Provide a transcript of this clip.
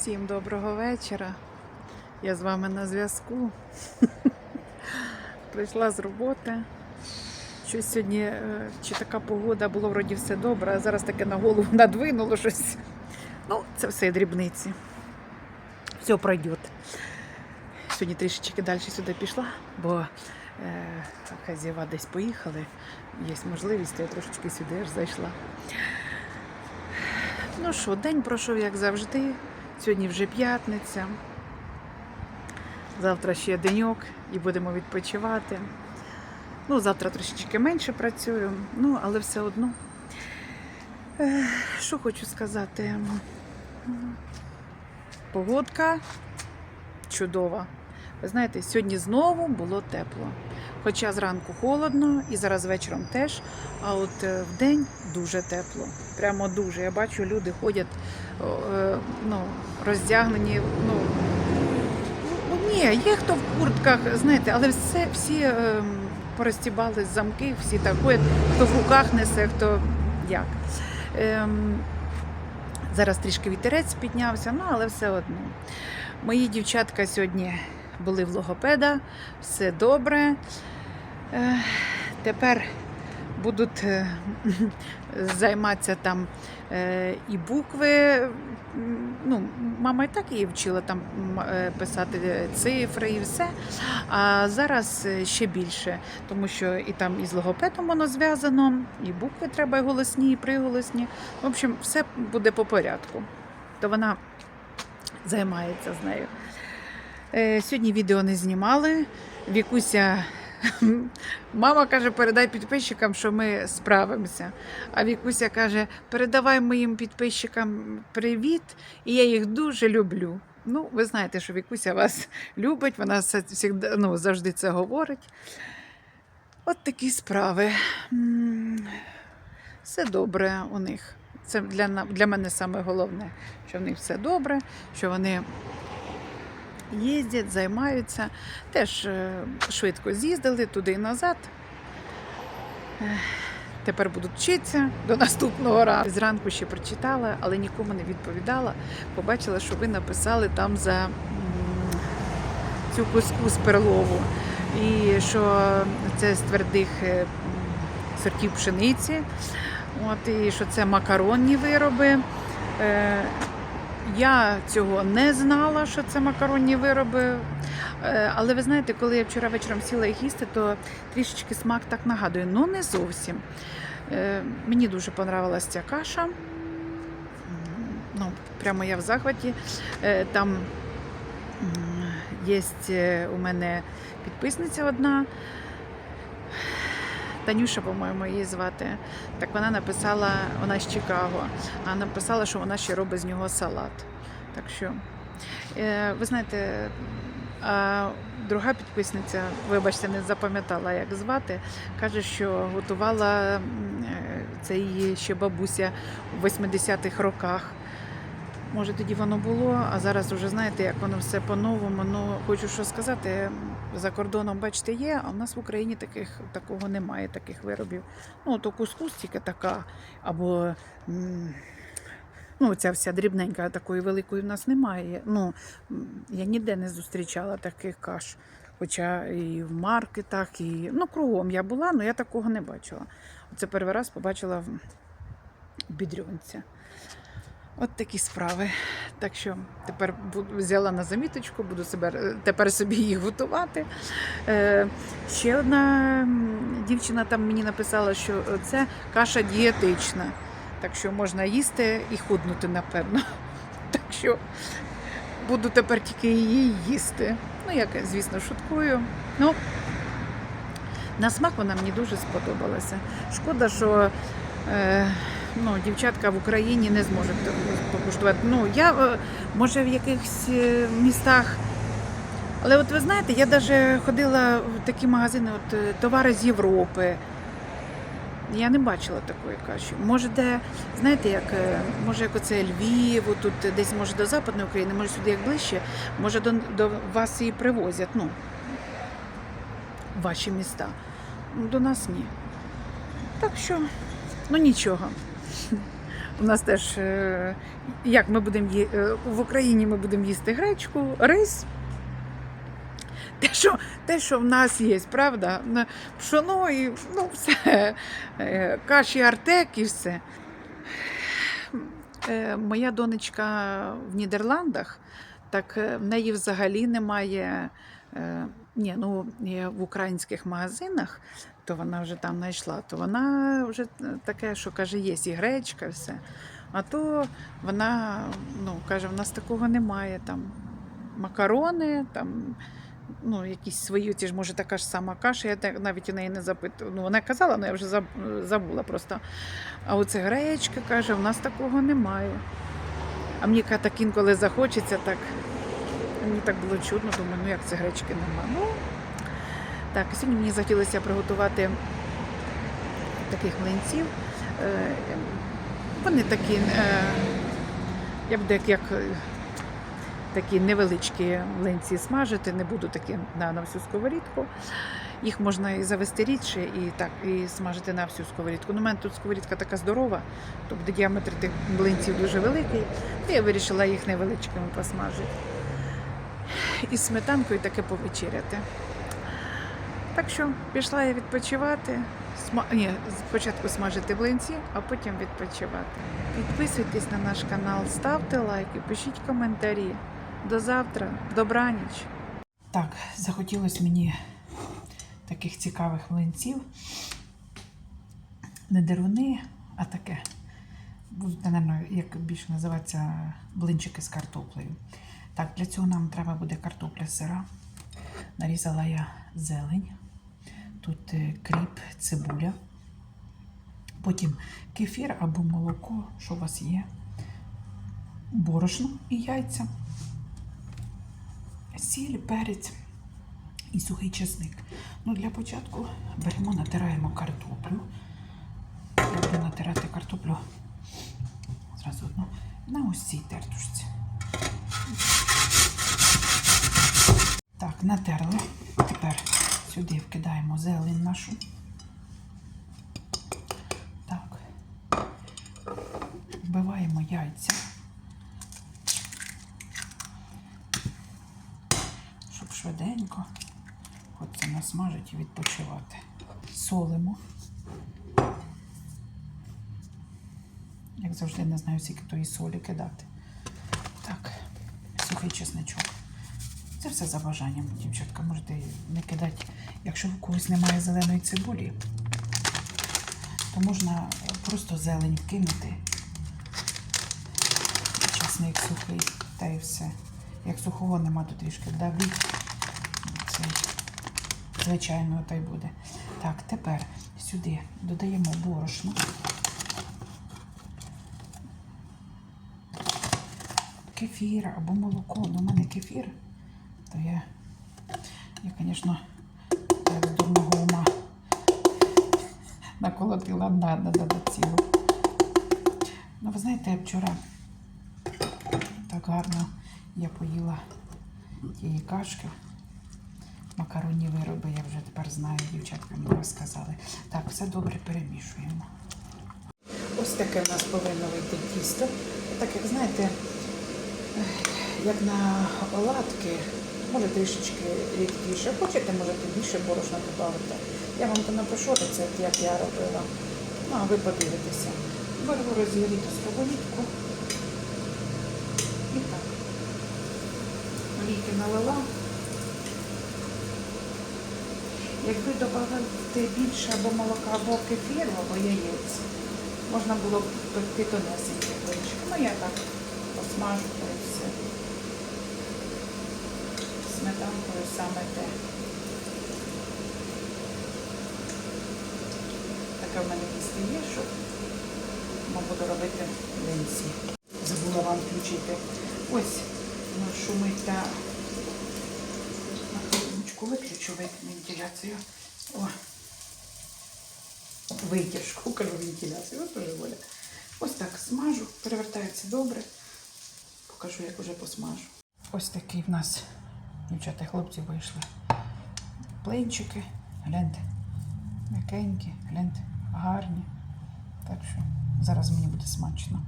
Всім доброго вечора. Я з вами на зв'язку. Прийшла з роботи. Щось сьогодні, е, чи така погода, було вроді все добре, а зараз таке на голову надвинуло щось. Ну, це все дрібниці. Все пройде. Сьогодні трішечки далі сюди пішла, бо е, хазяєва десь поїхали. Є можливість, я трошечки сюди аж зайшла. Ну що, день пройшов, як завжди. Сьогодні вже п'ятниця. Завтра ще деньок і будемо відпочивати. Ну, завтра трошечки менше працюю, ну, але все одно. Що хочу сказати? Погодка чудова. Ви знаєте, сьогодні знову було тепло. Хоча зранку холодно і зараз вечором теж. А от е, вдень дуже тепло. Прямо дуже. Я бачу, люди ходять е, ну, роздягнені. Ну, ну, ні, є хто в куртках, знаєте, але все, всі е, порозтібали замки, всі так ходять, хто в руках несе, хто як. Ем, зараз трішки вітерець піднявся, ну але все одно. Мої дівчатка сьогодні були в логопеда, все добре. Е, Тепер будуть е, займатися там е, і букви. Ну, мама і так її вчила там писати цифри і все. А зараз ще більше, тому що і там із логопедом воно зв'язано, і букви треба і голосні, і приголосні. В общем, все буде по порядку. То вона займається з нею. Е, Сьогодні відео не знімали. Вікуся, мама каже, передай підписчикам, що ми справимося. А Вікуся каже, передавай моїм підписчикам привіт, і я їх дуже люблю. Ну, ви знаєте, що Вікуся вас любить, вона ну, завжди це говорить. От такі справи. Все добре у них. Це для, для мене саме головне, що в них все добре, що вони їздять, займаються. Теж е, швидко з'їздили туди і назад. Тепер будуть вчитися до наступного разу. Зранку ще прочитала, але нікому не відповідала. Побачила, що ви написали там за цю кускус перлову. І що це з твердих е, сортів пшениці. От, і що це макаронні вироби. Я цього не знала, що це макаронні вироби. Е, Але ви знаєте, коли я вчора вечором сіла їх їсти, то трішечки смак так нагадує. Ну не зовсім. Е, Мені дуже понравилась ця каша. Ну, прямо я в захваті. Е, Там є у мене підписниця одна. Танюша, по-моєму, її звати. Так вона написала, вона з Чикаго, а написала, що вона ще робить з нього салат. Так що, е, ви знаєте, друга підписниця, вибачте, не запам'ятала, як звати, каже, що готувала е, це її ще бабуся у 80-х роках. Може, тоді воно було, а зараз вже знаєте, як воно все по-новому. Ну, хочу що сказати, за кордоном, бачите, є, а в нас в Україні таких, такого немає, таких виробів. Ну, то кускус тільки така, або ну, ця вся дрібненька, такої великої в нас немає. Ну, я ніде не зустрічала таких каш. Хоча і в маркетах, і ну, кругом я була, але я такого не бачила. Оце перший раз побачила в бідрюнця. От такі справи. Так що тепер взяла на заміточку, буду себе, тепер собі їх готувати. Е, ще одна дівчина там мені написала, що це каша дієтична. Так що можна їсти і худнути, напевно. Так що буду тепер тільки її їсти. Ну, як, звісно, шуткую. Ну, на смак вона мені дуже сподобалася. Шкода, що е, ну, дівчатка в Україні не зможуть покуштувати. Ну, я, е, може, в якихось е, містах. Але от ви знаєте, я навіть ходила в такі магазини, от е, товари з Європи. Я не бачила такої каші. Може, де, знаєте, як, може, як оце Львів, тут десь може до Западної України, може сюди як ближче, може до, до вас її привозять, ну, ваші міста. До нас ні. Так що, ну нічого. У нас теж е, як ми будемо ї... е, в Україні ми будемо їсти гречку, рис. Те, що, те, що в нас є, правда? Пшоно і ну, все. Е, Каші артек і все. Моя донечка в Нідерландах, так в неї взагалі немає. Ні, ну в українських магазинах, то вона вже там знайшла, то вона вже таке, що каже, є і гречка, все. А то вона ну, каже, в нас такого немає. Там макарони, там ну, якісь свої, ті ж може така ж сама каша, я навіть у неї не запитую. Ну, вона казала, але я вже забула просто. А оце гречка каже, в нас такого немає. А мені так інколи захочеться, так мені так було чудно, думаю, ну як це гречки нема. Ну, так, сьогодні мені захотілося приготувати таких млинців. Е, Вони такі, е, я буду як, е, такі невеличкі млинці смажити, не буду такі на, на всю сковорідку. Їх можна і завести рідше, і так, і смажити на всю сковорідку. Ну, у мене тут сковорідка така здорова, тобто діаметр тих млинців дуже великий. І я вирішила їх невеличкими посмажити. І сметанкою таке повечеряти. Так що пішла я відпочивати. Сма... Ні, спочатку смажити блинці, а потім відпочивати. Підписуйтесь на наш канал, ставте лайки, пишіть коментарі. До завтра, добраніч. Так, захотілося мені таких цікавих млинців. Не деруни, а таке. Будуть, напевно, як більше називається блинчики з картоплею. Так, для цього нам треба буде картопля сира. Нарізала я зелень. Тут е, кріп, цибуля. Потім кефір або молоко, що у вас є. Борошно і яйця. Сіль, перець і сухий чесник. Ну, для початку беремо, натираємо картоплю. Я натирати картоплю зразу одну на ось цій тертушці. Так, натерли. Тепер сюди вкидаємо зелень нашу. Так. Вбиваємо яйця. Щоб швиденько це насмажити і відпочивати. Солимо. Як завжди, не знаю, скільки тої солі кидати. Так, сухий чесничок. Це все за бажанням, дівчатка. Можете не кидати. Якщо в когось немає зеленої цибулі, то можна просто зелень вкинути. Чесник сухий, та і все. Як сухого нема, то трішки вдавліть. Це звичайно та й буде. Так, тепер сюди додаємо борошно. Кефір або молоко. Ну, у мене кефір, то я, я, звісно, з дурного ума наколотила на, на, на, на цілу. Ну, ви знаєте, вчора так гарно я поїла тієї кашки. Макаронні вироби, я вже тепер знаю, дівчатка мені розказали. Так, все добре перемішуємо. Ось таке в нас повинно вийти тісто. Так як знаєте, як на оладки, може трішечки рідкіше. Хочете, можете більше борошна додати. Я вам то напишу рецепт, як я робила. Ну, а ви подивитеся. Беру розігріту сковорідку. І так. Олійки налила. Якби додати більше або молока, або кефіру, або яєць, можна було б пекти тонесенькі блинчики. Ну я так посмажу і все. Сметанкою саме те. Таке в мене місце є, що я буду робити млинці. Забула вам включити. Ось ну, шумить та на виключу вентиляцію. О. Витяжку, кажу вентиляцію, ось уже воля. Ось так смажу, перевертається добре. Покажу, як уже посмажу. Ось такий в нас, дівчата, хлопці вийшли. плинчики, гляньте, м'якенькі, гляньте, гарні. Так що Зараз мені буде смачно.